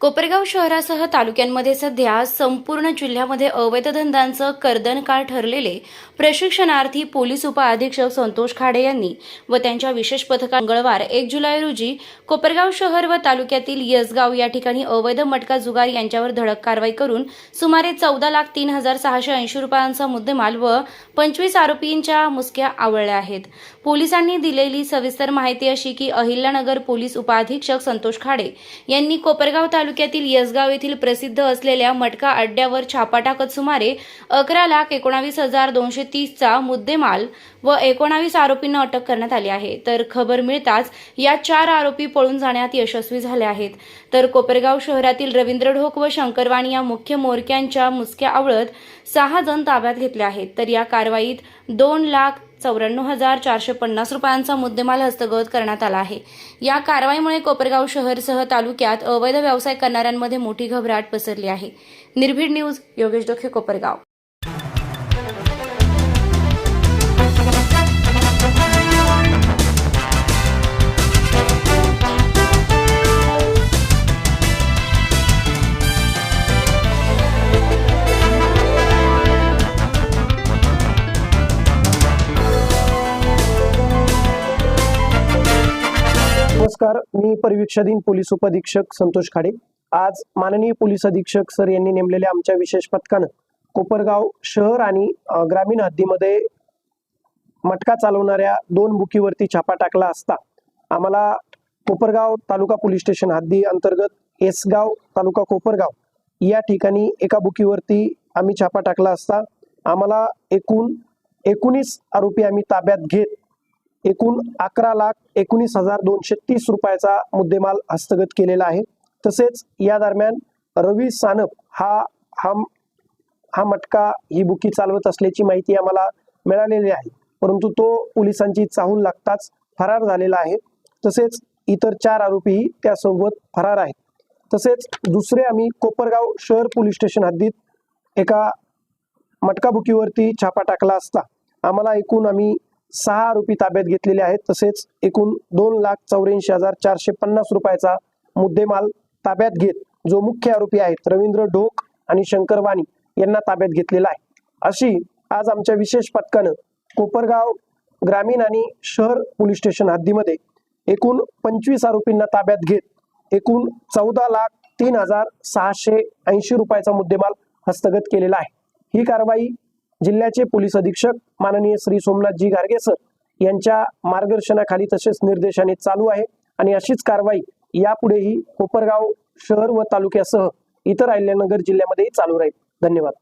कोपरगाव शहरासह तालुक्यांमध्ये सध्या संपूर्ण जिल्ह्यामध्ये अवैध धंद्यांचं कर्दनकार ठरलेले प्रशिक्षणार्थी पोलीस उपअधीक्षक संतोष खाडे यांनी व त्यांच्या विशेष पथका मंगळवार एक जुलै रोजी कोपरगाव शहर व तालुक्यातील यसगाव या ठिकाणी अवैध मटका जुगार यांच्यावर धडक कारवाई करून सुमारे चौदा लाख तीन हजार सहाशे ऐंशी रुपयांचा मुद्देमाल व पंचवीस आरोपींच्या मुसक्या आवळल्या आहेत. पोलिसांनी दिलेली सविस्तर माहिती अशी की अहिल्यानगर पोलीस उपअधीक्षक संतोष खाडे यांनी कोपरगाव तालुक्यातील यसगाव येथील प्रसिद्ध असलेल्या मटका अड्ड्यावर छापा टाकत सुमारे अकरा लाख एकोणावीस हजार दोनशे तीसचा मुद्देमाल व एकोणावीस आरोपींना अटक करण्यात आली आहे. तर खबर मिळताच या चार आरोपी पळून जाण्यात यशस्वी झाले आहेत. तर कोपरगाव शहरातील रवींद्र ढोक व शंकरवाणी या मुख्य मोरक्यांच्या मुसक्या आवळत सहा जण ताब्यात घेतले आहेत. तर या कारवाईत दोन लाख चौऱ्याण्णव हजार चारशे पन्नास रुपयांचा मुद्देमाल हस्तगत करण्यात आला आहे. या कारवाईमुळे कोपरगाव शहरसह तालुक्यात अवैध व्यवसाय करणाऱ्यांमध्ये मोठी घबराट पसरली आहे. निर्भीड न्यूज योगेश डोखे कोपरगाव. नमस्कार मी परिवीक्षाधीन पोलीस उपअधीक्षक संतोष खाडे. आज माननीय पोलीस अधीक्षक सर यांनी नेमलेल्या आमच्या विशेष पथकानं कोपरगाव शहर आणि ग्रामीण हद्दीमध्ये मटका चालवणाऱ्या दोन बुकीवरती छापा टाकला असता आम्हाला कोपरगाव तालुका पोलीस स्टेशन हद्दी अंतर्गत एसगाव तालुका कोपरगाव या ठिकाणी एका बुकीवरती आम्ही छापा टाकला असता. आम्हाला एकूण एकोणीस आरोपी आम्ही ताब्यात घेत एकूण अकरा लाख एकोणीस हजार दोनशे तीस रुपयाचा मुद्देमाल हस्तगत केलेला आहे. तसेच या दरम्यान रवी सानप हा हा हा मटका ही बुकी चालवत असल्याची माहिती आम्हाला मिळालेली आहे. परंतु तो पोलिसांची चाहूल लागताच फरार झालेला आहे. तसेच इतर चार आरोपीही त्यासोबत फरार आहेत. तसेच दुसरे आम्ही कोपरगाव शहर पोलीस स्टेशन हद्दीत एका मटका बुकीवरती छापा टाकला असता. आम्हाला एकूण आम्ही सहा आरोपी ताब्यात घेतलेले आहेत. तसेच एकूण दोन लाख चौऱ्याऐंशी हजार चारशे पन्नास रुपयाचा मुद्देमाल ताब्यात घेत जो मुख्य आरोपी आहेत रवींद्र ढोक आणि शंकर वाणी यांना ताब्यात घेतलेला आहे. अशी आज आमच्या विशेष पथकानं कोपरगाव ग्रामीण आणि शहर पोलीस स्टेशन हद्दीमध्ये एकूण पंचवीस आरोपींना ताब्यात घेत एकूण चौदा लाख तीन हजार सहाशे ऐंशी रुपयाचा मुद्देमाल हस्तगत केलेला आहे. ही कारवाई जिल्ह्याचे पोलीस अधीक्षक माननीय श्री सोमनाथजी गारगे सर यांच्या मार्गदर्शनाखाली तसेच निर्देशाने चालू आहे आणि अशीच कारवाई यापुढेही कोपरगाव शहर व तालुक्यासह इतर अहिल्यानगर जिल्ह्यामध्येही चालू राहील. धन्यवाद.